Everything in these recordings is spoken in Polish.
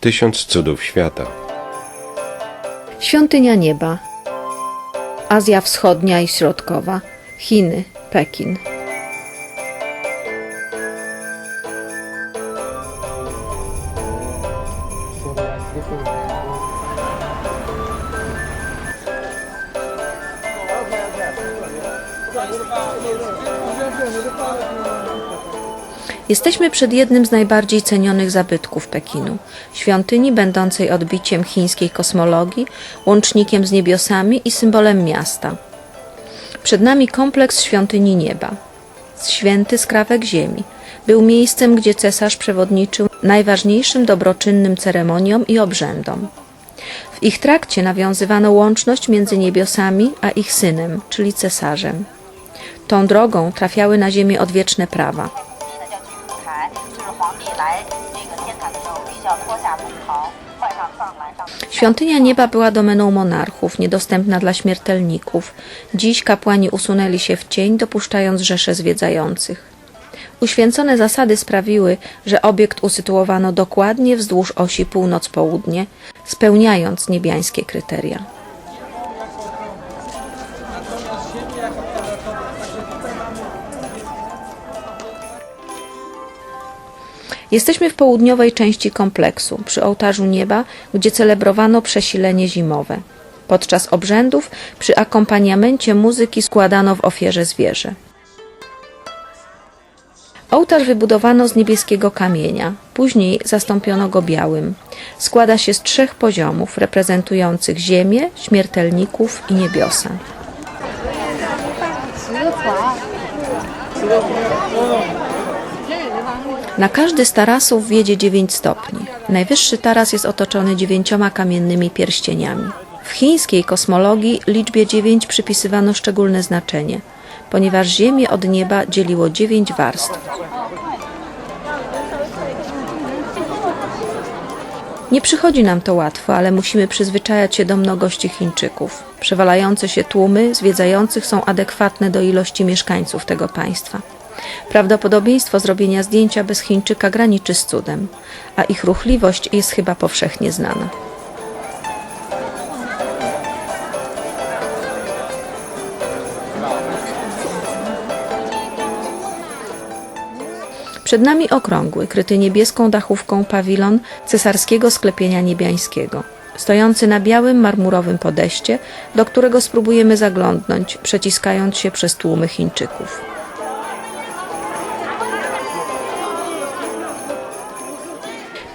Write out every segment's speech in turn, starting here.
Tysiąc cudów świata. Świątynia Nieba. Azja Wschodnia i Środkowa. Chiny, Pekin. Jesteśmy przed jednym z najbardziej cenionych zabytków Pekinu świątyni będącej odbiciem chińskiej kosmologii, łącznikiem z niebiosami i symbolem miasta. Przed nami kompleks świątyni nieba. Święty skrawek ziemi. Był miejscem, gdzie cesarz przewodniczył najważniejszym dobroczynnym ceremoniom i obrzędom. W ich trakcie nawiązywano łączność między niebiosami a ich synem, czyli cesarzem. Tą drogą trafiały na ziemię odwieczne prawa. Świątynia nieba była domeną monarchów, niedostępna dla śmiertelników. Dziś kapłani usunęli się w cień, dopuszczając rzesze zwiedzających. Uświęcone zasady sprawiły, że obiekt usytuowano dokładnie wzdłuż osi północ-południe, spełniając niebiańskie kryteria. Jesteśmy w południowej części kompleksu, przy ołtarzu nieba, gdzie celebrowano przesilenie zimowe. Podczas obrzędów przy akompaniamencie muzyki składano w ofierze zwierzę. Ołtarz wybudowano z niebieskiego kamienia, później zastąpiono go białym. Składa się z trzech poziomów reprezentujących ziemię, śmiertelników i niebiosa. Na każdy z tarasów wiedzie 9 stopni. Najwyższy taras jest otoczony dziewięcioma kamiennymi pierścieniami. W chińskiej kosmologii liczbie 9 przypisywano szczególne znaczenie, ponieważ Ziemię od nieba dzieliło 9 warstw. Nie przychodzi nam to łatwo, ale musimy przyzwyczajać się do mnogości Chińczyków. Przewalające się tłumy zwiedzających są adekwatne do ilości mieszkańców tego państwa. Prawdopodobieństwo zrobienia zdjęcia bez Chińczyka graniczy z cudem, a ich ruchliwość jest chyba powszechnie znana. Przed nami okrągły, kryty niebieską dachówką pawilon cesarskiego sklepienia niebiańskiego, stojący na białym marmurowym podeście, do którego spróbujemy zaglądnąć, przeciskając się przez tłumy Chińczyków.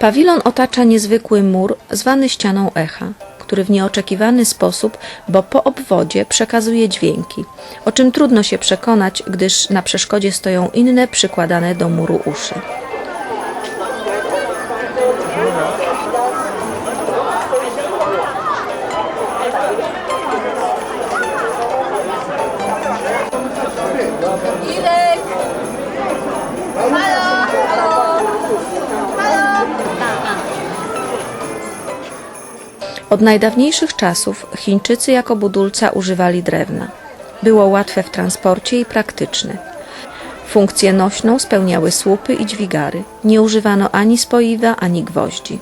Pawilon otacza niezwykły mur zwany ścianą echa, który w nieoczekiwany sposób, bo po obwodzie przekazuje dźwięki, o czym trudno się przekonać, gdyż na przeszkodzie stoją inne przykładane do muru uszy. Od najdawniejszych czasów Chińczycy jako budulca używali drewna. Było łatwe w transporcie i praktyczne. Funkcję nośną spełniały słupy i dźwigary. Nie używano ani spoiwa, ani gwoździ.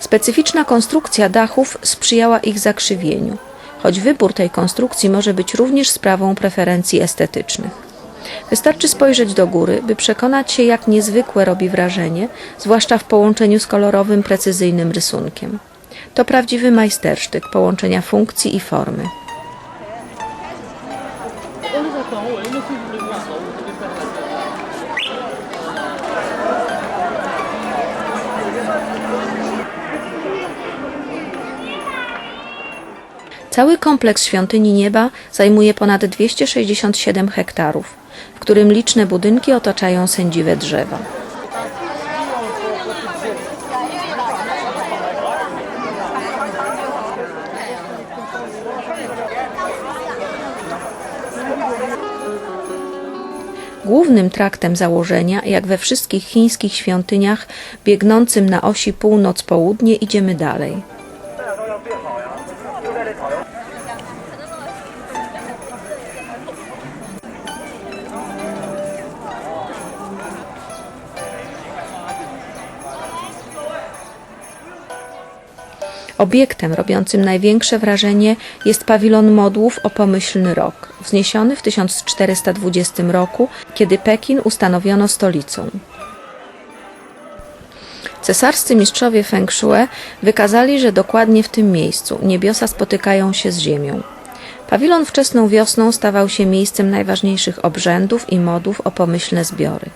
Specyficzna konstrukcja dachów sprzyjała ich zakrzywieniu, choć wybór tej konstrukcji może być również sprawą preferencji estetycznych. Wystarczy spojrzeć do góry, by przekonać się, jak niezwykłe robi wrażenie, zwłaszcza w połączeniu z kolorowym, precyzyjnym rysunkiem. To prawdziwy majstersztyk połączenia funkcji i formy. Cały kompleks Świątyni Nieba zajmuje ponad 267 hektarów, w którym liczne budynki otaczają sędziwe drzewa. Głównym traktem założenia, jak we wszystkich chińskich świątyniach, biegnącym na osi północ-południe, idziemy dalej. Obiektem robiącym największe wrażenie jest pawilon modłów o pomyślny rok, wzniesiony w 1420 roku, kiedy Pekin ustanowiono stolicą. Cesarscy mistrzowie Feng Shui wykazali, że dokładnie w tym miejscu niebiosa spotykają się z ziemią. Pawilon wczesną wiosną stawał się miejscem najważniejszych obrzędów i modów o pomyślne zbiory.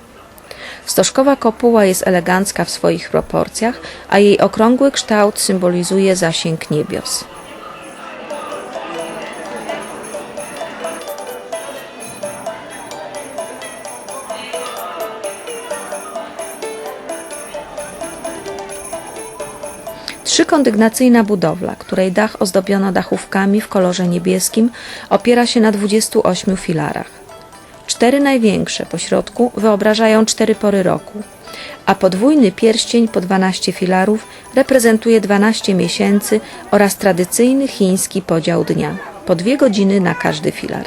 Stożkowa kopuła jest elegancka w swoich proporcjach, a jej okrągły kształt symbolizuje zasięg niebios. Trzykondygnacyjna budowla, której dach ozdobiono dachówkami w kolorze niebieskim, opiera się na 28 filarach. Cztery największe po środku wyobrażają cztery pory roku, a podwójny pierścień po 12 filarów reprezentuje 12 miesięcy oraz tradycyjny chiński podział dnia po dwie godziny na każdy filar.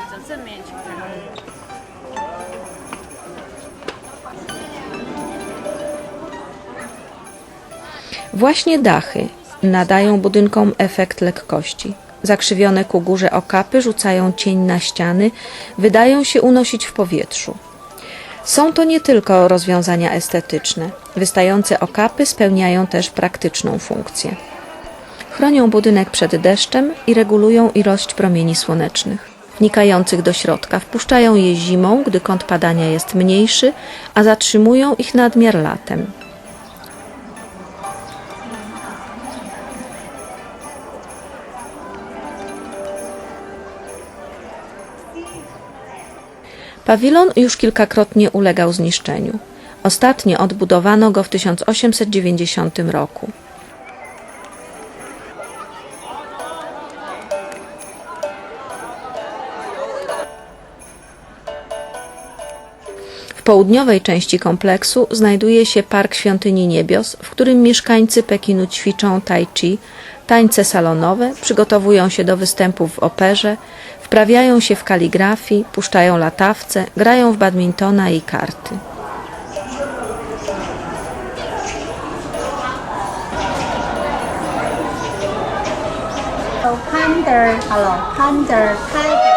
Właśnie dachy nadają budynkom efekt lekkości. Zakrzywione ku górze okapy rzucają cień na ściany, wydają się unosić w powietrzu. Są to nie tylko rozwiązania estetyczne. Wystające okapy spełniają też praktyczną funkcję. Chronią budynek przed deszczem i regulują ilość promieni słonecznych. Wnikających do środka wpuszczają je zimą, gdy kąt padania jest mniejszy, a zatrzymują ich nadmiar latem. Pawilon już kilkakrotnie ulegał zniszczeniu. Ostatnio odbudowano go w 1890 roku. W południowej części kompleksu znajduje się Park Świątyni Niebios, w którym mieszkańcy Pekinu ćwiczą tai chi, tańce salonowe, przygotowują się do występów w operze, wprawiają się w kaligrafii, puszczają latawce, grają w badmintona i karty. Panda, hello, panda.